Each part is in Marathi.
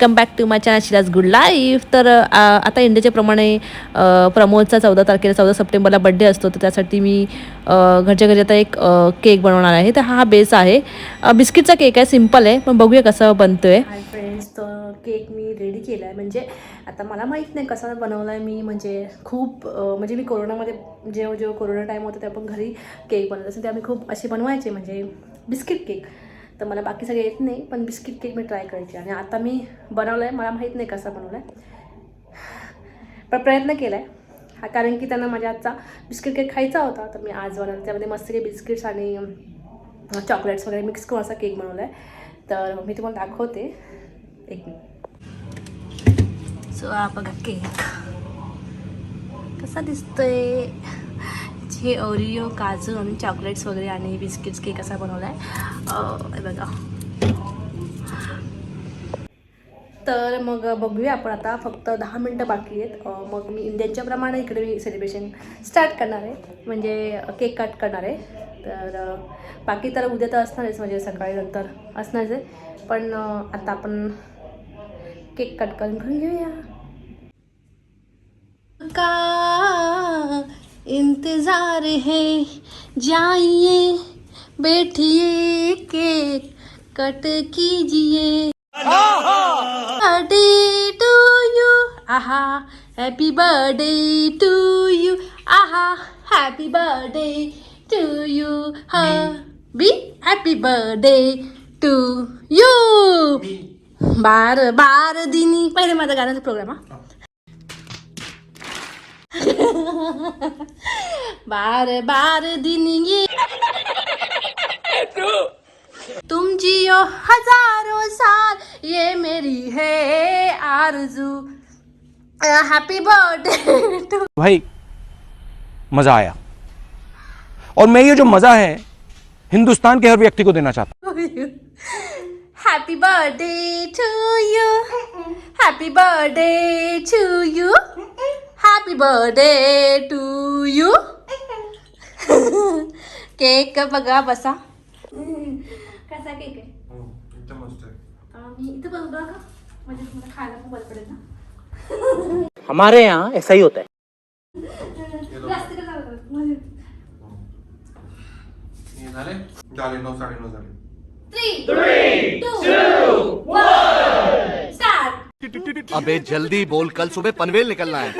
Welcome back to my channel Shiraj good life तर आता इंडियाच्या प्रमाणे प्रमोदचा चौदा तारखेला चौदा सप्टेंबरला बड्डे असतो तर त्यासाठी मी घरच्या घरी आता एक केक बनवणार आहे. तर हा बेस आहे. बिस्किटचा केक आहे सिंपल आहे पण बघूया कसा बनतो आहे फ्रेंड्स तर केक मी रेडी केला आहे म्हणजे आता मला माहीत नाही कसा बनवला आहे मी. म्हणजे खूप म्हणजे मी कोरोनामध्ये जेव्हा जेव्हा कोरोना टाईम होता तेव्हा पण घरी केक बनवत असेल तेव्हा मी खूप असे बनवायचे. म्हणजे बिस्किट केक तर मला बाकी सगळे येत नाही पण बिस्किट केक मी ट्राय करायची. आणि आता मी बनवलं आहे मला माहीत नाही कसा बनवला आहे पण प्रयत्न केला आहे हा कारण की त्यांना माझ्या आजचा बिस्किट केक खायचा होता तर मी आज बनवला. त्यामध्ये मस्त काही बिस्किट्स आणि चॉकलेट्स वगैरे मिक्स करून असा केक बनवला आहे तर मी तुम्हाला दाखवते. एक मिनिट. सो हा बघा केक. कसा दिसतोय? हे ओरिओ काजू आणि चॉकलेट्स वगैरे आणि बिस्किट्स केक असा बनवला आहे बघा. तर मग बघूया आपण आता फक्त दहा मिनटं बाकी आहेत. मग मी इंडियनच्याप्रमाणे इकडे मी सेलिब्रेशन स्टार्ट करणार आहे. म्हणजे केक कट करणार आहे. तर बाकी तर उद्या तर असणारच म्हणजे सकाळी नंतर असणारच आहे. पण आता आपण केक कट करून घेऊन घेऊया. का इंतज़ार है। जाइए, बैठिए, केक कट कीजिए। बर्थडे टू यू आहा हैप्पी बर्थडे टू यू आहा हैप्पी बर्थडे टू यू हा। Be happy birthday to you बार बार दिनी पहिले माझा गाण्याचा प्रोग्राम हा बार बार दिन ये। तुम जियो हज़ारों साल ये मेरी है आरज़ू। हैप्पी बर्थडे भाई मज़ा आया। और मैं ये जो मज़ा है हिंदुस्तान के हर व्यक्ति को देना चाहता हूँ। Happy birthday to you happy birthday to you happy birthday to you cake बघा बसा. कसा केक आहे? एकदम मस्त आहे. मी इथं बघ बघा म्हणजे तुम्हाला खायला खूप बरं पडेल ना. हमारे यहाँ ऐसा ही होता है. का झालं? हे नऊ झाले. अबे जल्दी बोल. कल सुबह पनवेल निकलना है.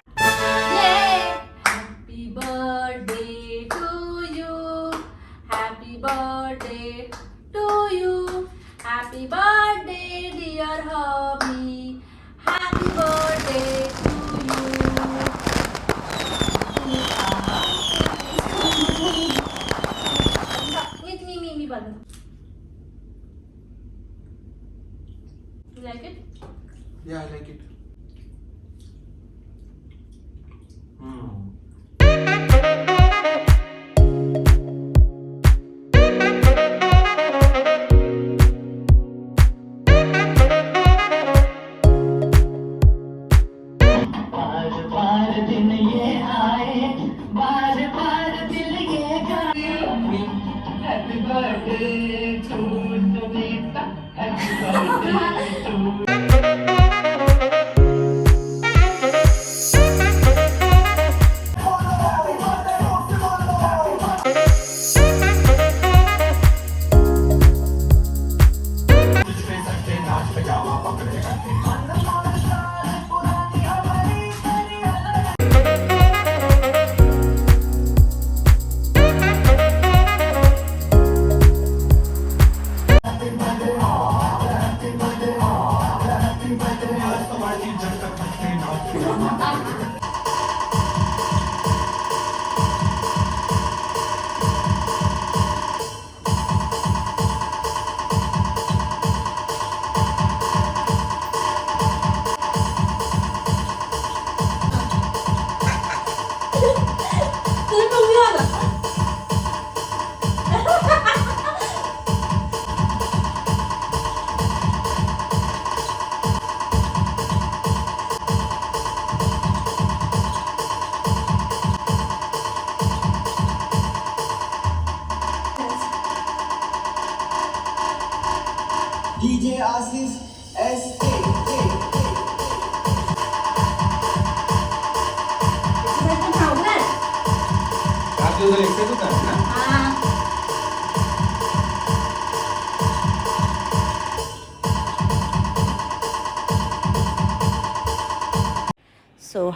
Happy birthday, dear hobby. Happy birthday to you. You like it? Yeah, I like it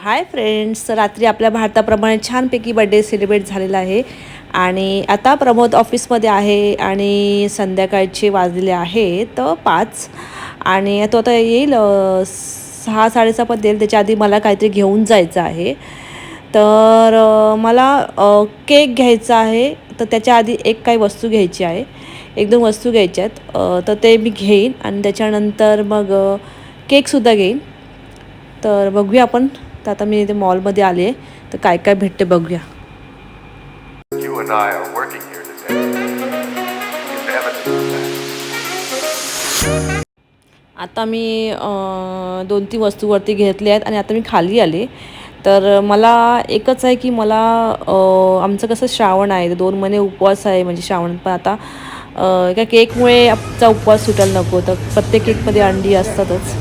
hi friends रात्री आपल्या भारताप्रमाणे छानपैकी बड्डे सेलिब्रेट झालेला आहे. आणि आता प्रमोद ऑफिसमध्ये आहे आणि संध्याकाळचे वाजलेले आहे तर पाच. आणि तो आता येईल सहा साडेसहा पण येईल. त्याच्या आधी मला काहीतरी घेऊन जायचं आहे. तर मला केक घ्यायचा आहे. तर त्याच्या आधी एक काही वस्तू घ्यायची आहे. एक दोन वस्तू घ्यायच्या आहेत. तर ते मी घेईन आणि त्याच्यानंतर मग केकसुद्धा घेईन. तर बघूया आपण तर आता मी इथे मॉलमध्ये आले तर काय काय भेटते बघूया. आता मी दोन तीन वस्तूवरती घेतल्या आहेत आणि आता मी खाली आले. तर मला एकच आहे की मला आमचं कसं श्रावण आहे तर दोन महिने उपवास आहे म्हणजे श्रावण. पण आता एका केकमुळे आमचा उपवास सुटायला नको तर प्रत्येक केकमध्ये अंडी असतातच.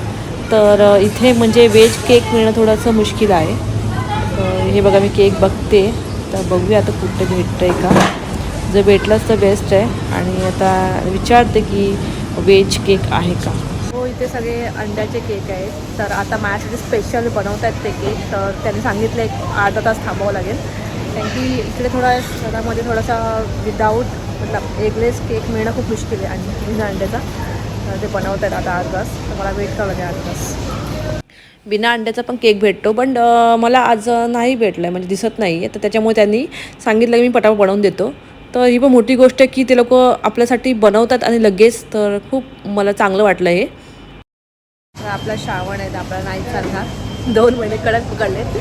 तर इथे म्हणजे वेज केक मिळणं थोडंसं मुश्किल आहे. तर हे बघा मी केक बघते. तर बघूया आता कुठे भेटतं आहे का. जर भेटलंच तर बेस्ट आहे. आणि आता विचारते की वेज केक आहे का. हो इथे सगळे अंड्याचे केक आहेत. तर आता माझ्यासाठी स्पेशल बनवत आहेत ते केक. तर त्यांनी सांगितलं एक अर्धा तास थांबावं लागेल. कारण की इकडे थोडा शहरामध्ये थोडासा विदाऊट मतलब एगलेस केक मिळणं खूप मुश्किल आहे आणि बिना अंड्याचा. ते बनवत आहेत आता तास तर मला वेट करावं लागेल तास बिना अंड्याचा पण केक भेटतो पण मला आज नाही भेटला आहे म्हणजे दिसत नाही आहे तर त्याच्यामुळे त्यांनी सांगितलं की मी पटापट बनवून देतो. तर ही पण मोठी गोष्ट आहे की ते लोक आपल्यासाठी बनवतात आणि लगेच तर खूप मला चांगलं वाटलं हे. तर आपला श्रावण आहे तर आपल्याला नाही चालणार. दोन महिने कडक पकडलेत.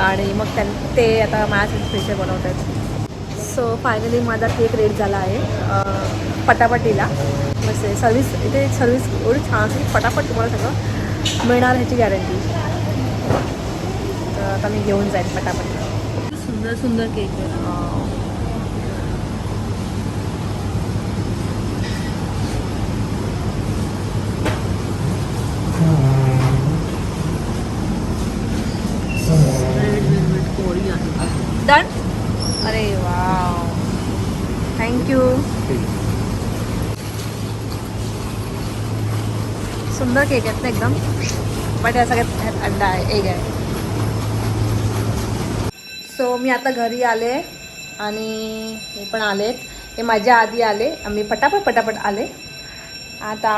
आणि मग त्यां ते आता माझ्यासाठी स्पेशल बनवत आहेत सो फायनली माझा केक रेडी झाला आहे. पटापटीला. मस्त सर्विस इथे सर्विस एवढी छान असते की पटापट तुम्हाला सगळं मिळणार ह्याची गॅरंटी तर आता मी घेऊन जाईन पटापट. सुंदर सुंदर केक आहे. डन अरे वा थँक्यू सुंदर केक आहेत ना एकदम. बट या सगळ्यात अंडा आहे एक आहे. सो मी आता घरी आले आणि हे पण आलेत हे माझ्या आधी आले. आम्ही पटापट पटापट आले. आता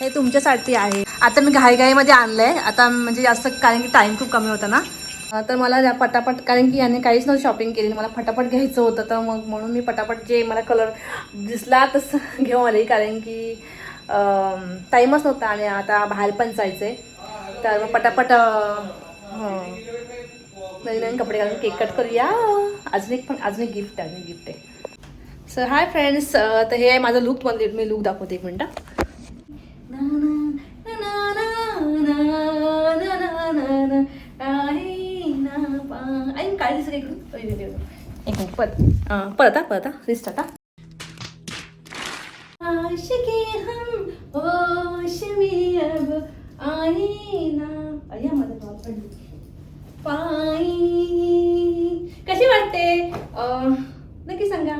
हे तुमच्यासाठी आहे. आता मी घाईघाईमध्ये आणलं आहे आता म्हणजे जास्त कारण की टाईम खूप कमी होता ना. तर मला पटापट कारण की याने काहीच नव्हतं शॉपिंग केली मला फटाफट घ्यायचं होतं तर मग म्हणून मी पटापट जे मला कलर दिसला तसं घेऊन आले. कारण की टाईमच नव्हता आणि आता बाहेर पण जायचं आहे तर मग पटापट हो. नवीन नवीन कपडे घालून केक कट करूया. अजून एक पण अजून एक गिफ्ट आहे अजून गिफ्ट आहे. सर हाय फ्रेंड्स तर हे आहे माझं लुक पण मी लुक दाखवते एक मिनटं. परत. अं, परत हा परत रिस्टार्ट हा. आशिकी हम होश में अब आए ना. अय्या माझं नाव पडलं पायी कशी वाटते? अं, नक्की सांगा.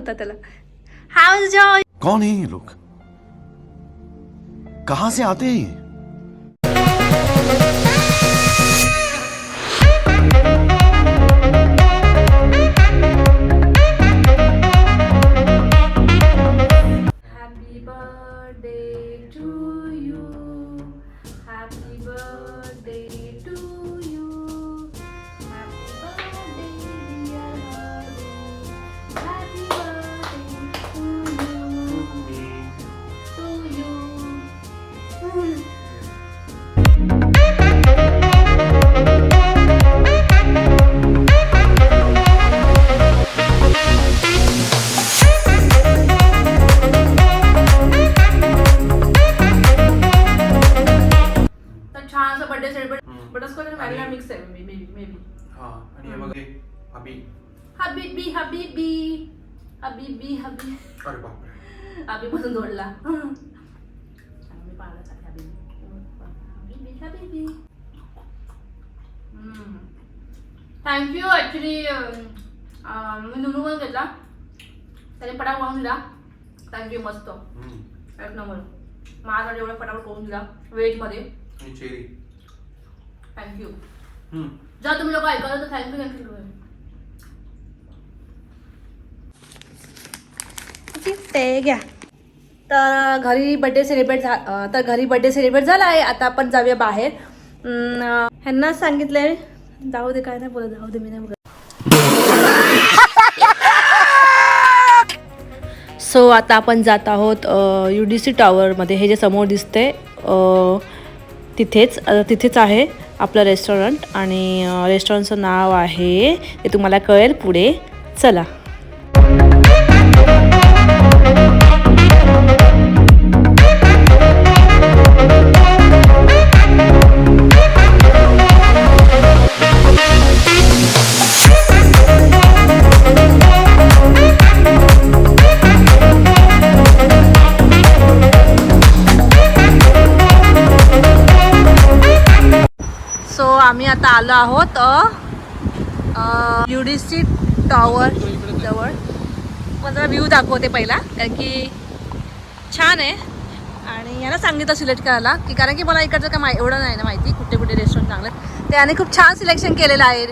बोलतात त्याला. हाऊ जॉय कौन है ये लोग? कहां से आते हैं ये? हबीबी थँक्यू ॲक्च्युली मी नुनू पण घेतला. त्याने पटापट करून दिला. थँक्यू मस्त. एक नंबर माझ्याकडे एवढा पटापट करून दिला. व्हेजमध्ये थँक्यू हम्म. जर तुम्ही लोक ऐकलं तर थँक्यू थँक्यू ते घ्या. तर घरी बड्डे सेलिब्रेट झा तर घरी बड्डे सेलिब्रेट झाला आहे आता आपण जाऊया बाहेर. अं, ह्यांना सांगितलंय जाऊ दे काय नाही बोलत जाऊ दे मी नाही बोलत. सो आता आपण जात आहोत यू डी सी टॉवरमध्ये हे जे समोर दिसते तिथेच तिथेच आहे आपलं रेस्टॉरंट आणि रेस्टॉरंटचं नाव आहे ते तुम्हाला कळेल पुढे. चला. आम्ही आता आलो आहोत यू डी सी टॉवर जवळ. मला व्ह्यू दाखवते पहिला कारण की छान आहे. आणि याला सांगितलं सिलेक्ट करायला की कारण की मला इकडचं काय माहि एवढं नाही ना माहिती कुठे कुठे रेस्टॉरंट चांगलं. ते त्याने खूप छान सिलेक्शन केलेलं आहे.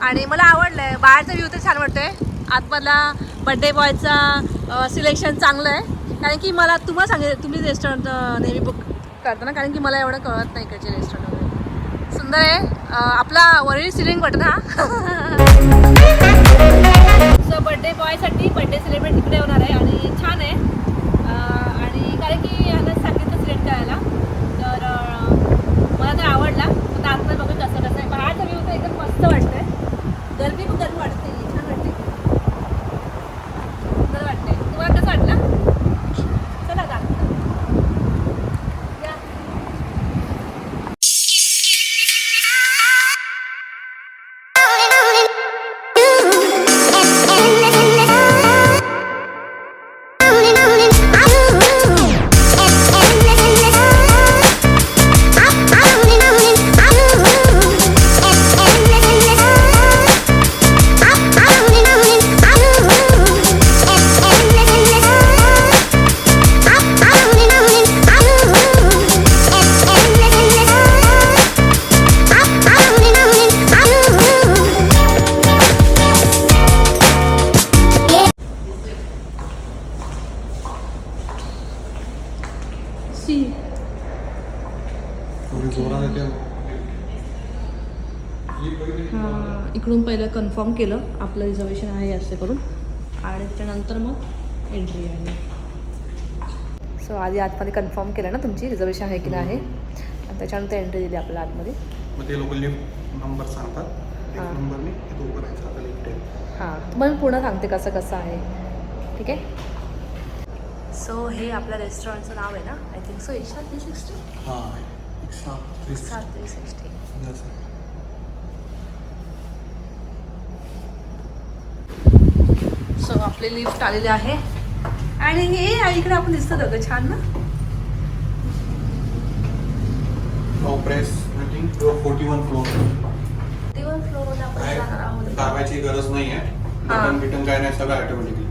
आणि मला आवडलं आहे बाहेरचा व्ह्यू तर छान वाटतोय. आतमधला बड्डे बॉयचा सिलेक्शन चांगलं आहे. कारण की मला तुम्हाला सांगितलं तुम्ही रेस्टॉरंट नेहमी बुक करता ना? कारण की मला एवढं कळत नाही इकडचे रेस्टॉरंट सुंदर आहे. आपला वरील सिलिंग बटन हा. सो बड्डे बॉयसाठी बर्थडे सेलिब्रेट तिकडे होणार आहे आणि छान आहे. आणि कारण की ह्याला सांगितलं सिलेक्ट करायला तर मला तर आवडला. आता आत्ता बघू कसं कसं आहे. बाहेरचा मी तर एकदम मस्त वाटतंय. गर्मी खूप गरमी वाटते. सी हां. इकडून पहिलं कन्फर्म केलं. आपलं रिझर्वेशन आहे असं करून. आणि त्याच्यानंतर मग एंट्री आहे. सो आधी आतमध्ये कन्फर्म केलं ना तुमची रिझर्वेशन आहे की नाही आणि त्याच्यानंतर एंट्री दिली आपल्या आतमध्ये. मग ते लोक लिफ्ट नंबर सांगतात. हा. नंबरने हां. तुम्हाला पूर्ण सांगते कसं कसं आहे. ठीक आहे? सो हे आपल्या रेस्टॉरंटचं नाव आहे ना? आय थिंक सो इच्छा थ्री सिक्स्टी हां थ्री सिक्स्टी सो आपले लिफ्ट आलेले आहे. आणि हे इकडे आपण दिसतं दोघं. छान ना? दाबायची गरज नाही आहे हा. बटन बिटन काय नाही सगळं ऑटोमॅटिकली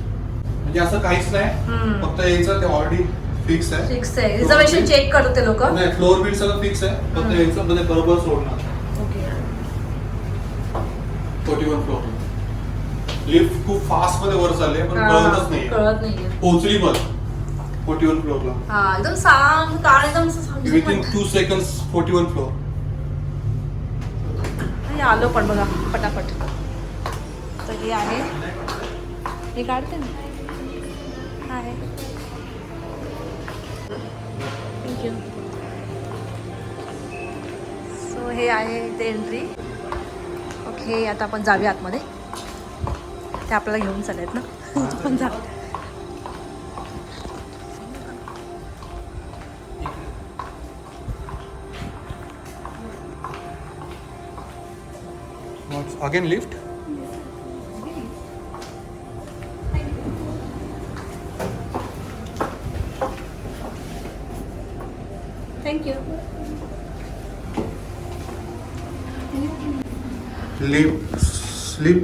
म्हणजे असं काहीच नाही. फक्त यायचं ते ऑलरेडी फिक्स आहे. फिक्स आहे. रिझर्वेशन चेक करतो ते लोक. नाही फ्लोर बिल सगळं फिक्स आहे. फक्त यायचं मध्ये बरोबर सोडणार. Okay forty one floor lift खूप फास्टमध्ये वर चालले पण कळतच नाही कळत नाहीये. पोहोचली बस फोर्टी वन फ्लोरला हा एकदम सांग काळ एकदम पण- two seconds forty one floor हे आलो पण बघा पटापट. तर हे आहे. हे काढते आहे थँक्यू सो हे आहे ते एंट्री ओके आता आपण जाऊया आतमध्ये. ते आपल्याला घेऊन चालत ना. आपण जा अगेन लिफ्ट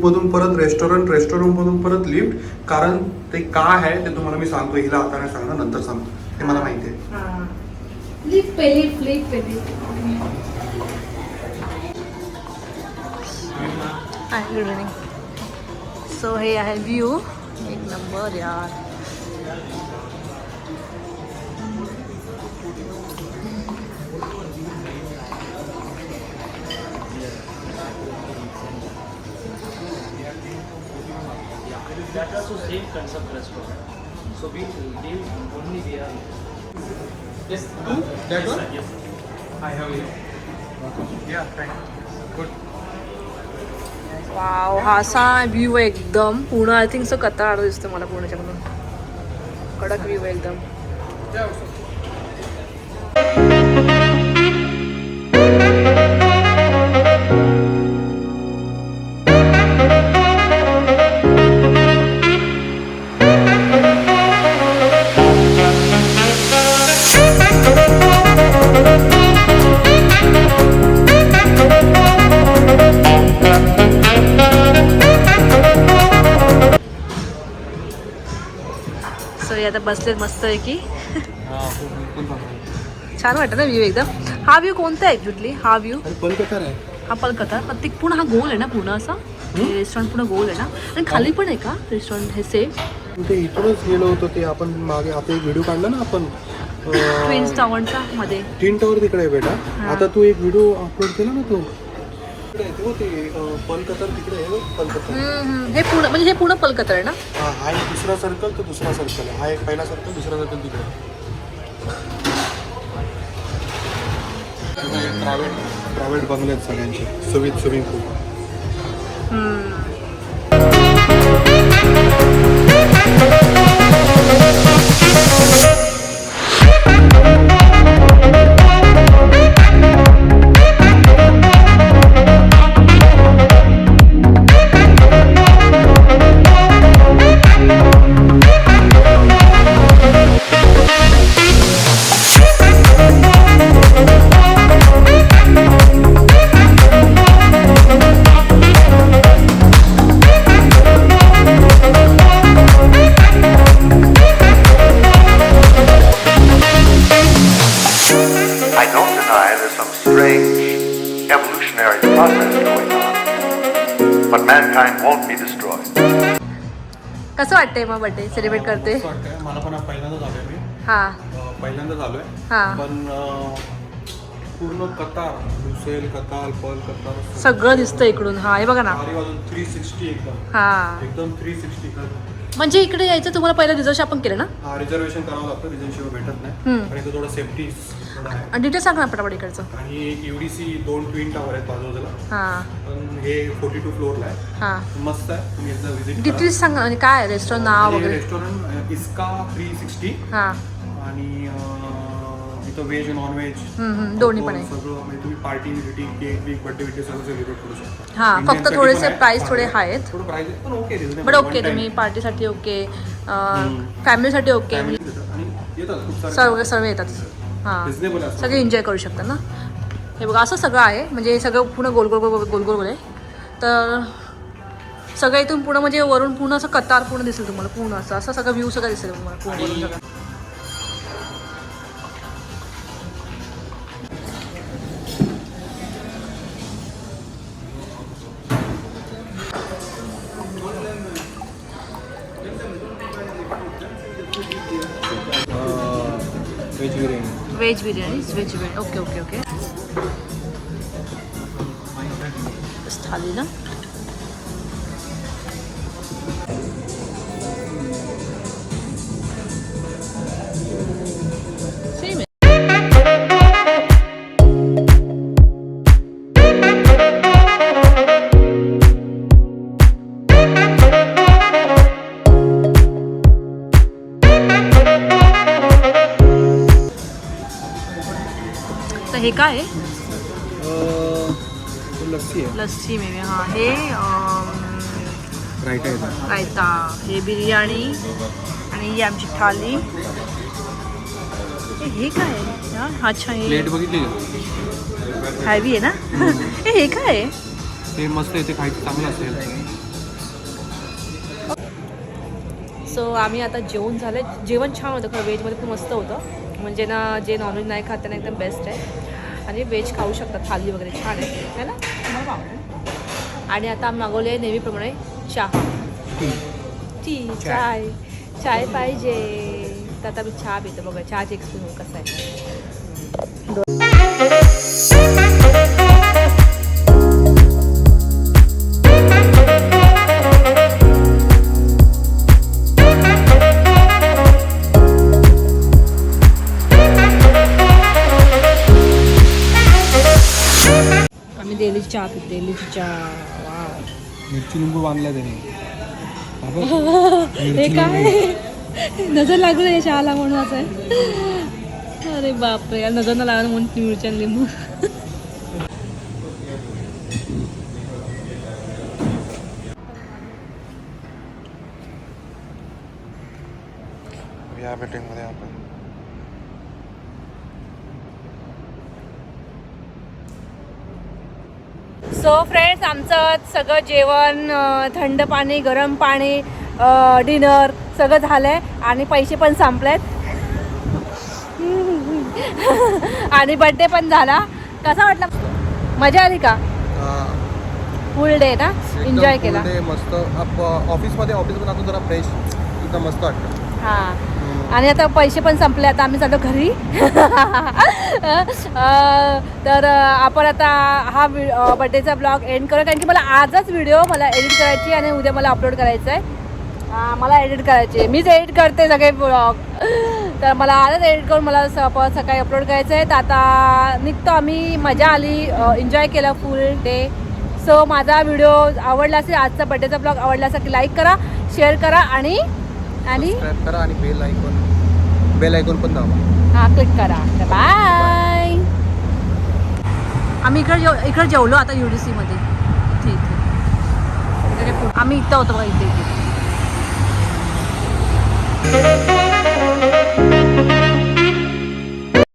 स्लीप मधून परत रेस्टॉरंट रेस्टॉरंट मधून परत लिफ्ट कारण ते काय आहे ते तुम्हाला मी सांगतो हिला आता नाही सांगणार नंतर सांगतो. ते मला माहिती आहे. लिफ्ट पे लिफ्ट लिफ्ट पे हाय गुड इव्हनिंग सो हे आहे व्ह्यू एक नंबर यार That also same concept restaurant. So we live only there. Yes. That one? Yes. I have it. Yeah, thank Good. Wow हा असा व्ह्यू आहे एकदम पूर्ण आय थिंक सो कतार दिसतो मला पूर्णच्याकडून कडक व्ह्यू आहे एकदम बसलेत मस्त आहे की छान वाटतं ना व्ह्यू एकदम. हा व्ह्यू कोणता आहे एक्झॅक्टली हा व्ह्यू हा पलकता पण ते पूर्ण हा गोल आहे ना पूर्ण असा? रेस्टॉरंट पूर्ण गोल आहे ना? आणि खाली पण आहे का रेस्टॉरंट हे सेम ते इथूनच गेलो होतो ते आपण मागे आता एक व्हिडिओ काढला ना आपण. ट्विन्स टावरच्या मध्ये. तीन टावर तिकडे आहे बेटा. आता तू एक व्हिडिओ अपलोड केला ना तू? हे पूर्ण म्हणजे हे पूर्ण पलकता आहे ना? हा हा एक दुसरा सर्कल तो दुसरा सर्कल आहे. हा एक पहिला सर्कल दुसरा सर्कल तिकडे. प्रायव्हेट प्रायव्हेट बंगले आहेत सगळ्यांचे. सुविध स्विमिंग पूल मग बर्थडे सेलिब्रेट करते. मला पण पहिल्यांदा झालोय मी. हा. पहिल्यांदा झालोय हा. पण पूर्ण कतार लुसेल कताल पल कतार सगळं दिसतं इकडून. हा हे बघा ना. थ्री सिक्स्टी एकदम. हा. एकदम थ्री सिक्स्टी म्हणजे इकडे यायचं तुम्हाला पहिलं रिझर्वेशन आपण केलं ना? हा रिझर्वेशन करावं लागतं रिझर्व शिवाय भेटत नाही. आणि थोडं सेफ्टी आहे डिटेल सांग ना पटापट इकडचं. आणि युडीसी दोन ट्विन टावर आहेत बाजूला. हा. पण हे फोर्टी टू फ्लोअरला आहे. हा. मस्त आहे. तुम्ही एकदा व्हिजिट डिटेल्स सांग ना म्हणजे काय रेस्टॉरंट नाव वगैरे? रेस्टॉरंट इस्का थ्री सिक्स्टी हा. आणि अं, इथं व्हेज नॉन व्हेज हम्म, हम्म, दोन्ही पण आहे. सगळं म्हणजे तुम्ही पार्टी बिटी केक बिक बर्थडे सगळं सेलिब्रेट करू शकता. हा, फक्त Indian साठी थोडेसे पण आहे, price थोडे. आहेत. थोडं प्राइस पण ओके. But okay. तुम्ही पार्टीसाठी ओके फॅमिलीसाठी ओके आणि येतात खूप सारे सर्व सर्व येतात. हां. सगळे एन्जॉय करू शकतात ना? हे बघा असं सगळं आहे. म्हणजे हे सगळं पूर्ण गोल गोल गोल गोल गोल गोल गोल आहे. तर सगळं इथून पूर्ण म्हणजे वरून पूर्ण असं कतार पूर्ण दिसेल तुम्हाला. पूर्ण असं. असं सगळं व्ह्यू सगळं दिसेल तुम्हाला. पूर्ण सगळं. veg biryani, it's veg biryani. Okay, okay, okay. काय? लस्सी आहे. लस्सी हां हे रायता हे बिर्याणी आणि ही आमची थाली. हे- काय आहे? हा, अच्छा हे प्लेट बघितली का? हॅवी आहे ना? हे हे काय आहे? ते मस्त आहे ते खायचं चांगलं असेल सो आम्ही आता जेवण झालं जेवण छान होतं खरं व्हेजमध्ये खूप मस्त होतं. म्हणजे ना जे नॉनव्हेज नाही खात त्यांना एकदम बेस्ट आहे. आणि व्हेज खाऊ शकतात थाली वगैरे छान आहे. है ना? तुम्हाला आवडेल. आणि आता मागवले नेहमीप्रमाणे चहा. टी. चाय. चाय पाहिजे. तर आता मी चहा पितो बघा. चहाची एक्सपिरियन्स कसा आहे. मिरची लिंबू बांधला त्याने. हे काय? नजर लागू नये चहाला म्हणून असं. आहे अरे बापरे यार नजर न लागणं म्हणून मिरच्या लिंबू या मीटिंगमध्ये आपण सो फ्रेंड्स आमचं सगळं जेवण थंड पाणी गरम पाणी डिनर सगळं झालं आहे आणि पैसे पण संपलेत. आणि बड्डे पण झाला. कसा वाटला? मजा आली का? फुल डे ना? एन्जॉय केला. मस्त. ऑफिसमध्ये ऑफिसमध्ये आता जरा फ्रेश एकदम मस्त वाटतं हां. आणि आता पैसे पण संपले आता आम्ही चाललो घरी. तर आपण आता हा वि बड्डेचा ब्लॉग एंड करू कारण की मला आजच व्हिडिओ मला एडिट करायची आणि उद्या मला अपलोड करायचं आहे. मला एडिट करायची आहे. मीच एडिट करते सगळे ब्लॉग तर मला आजच एडिट करून मला स परत सकाळी अपलोड करायचं आहे. तर आता निघतो आम्ही. मजा आली. एन्जॉय केला फुल डे सो माझा व्हिडिओ आवडला असेल आजचा बड्डेचा ब्लॉग आवडला असेल की लाईक करा शेअर करा आणि आणि? सबस्क्राईब करा आणि बेल आयकॉन बेल आयकॉन पण दाबा. हा क्लिक करा. बाय आम्ही इकडे जेव इकडे जेवलो आता यू डी सीमध्ये इथे इथे. इकडे आम्ही इथं होतो बघा इथे इथे.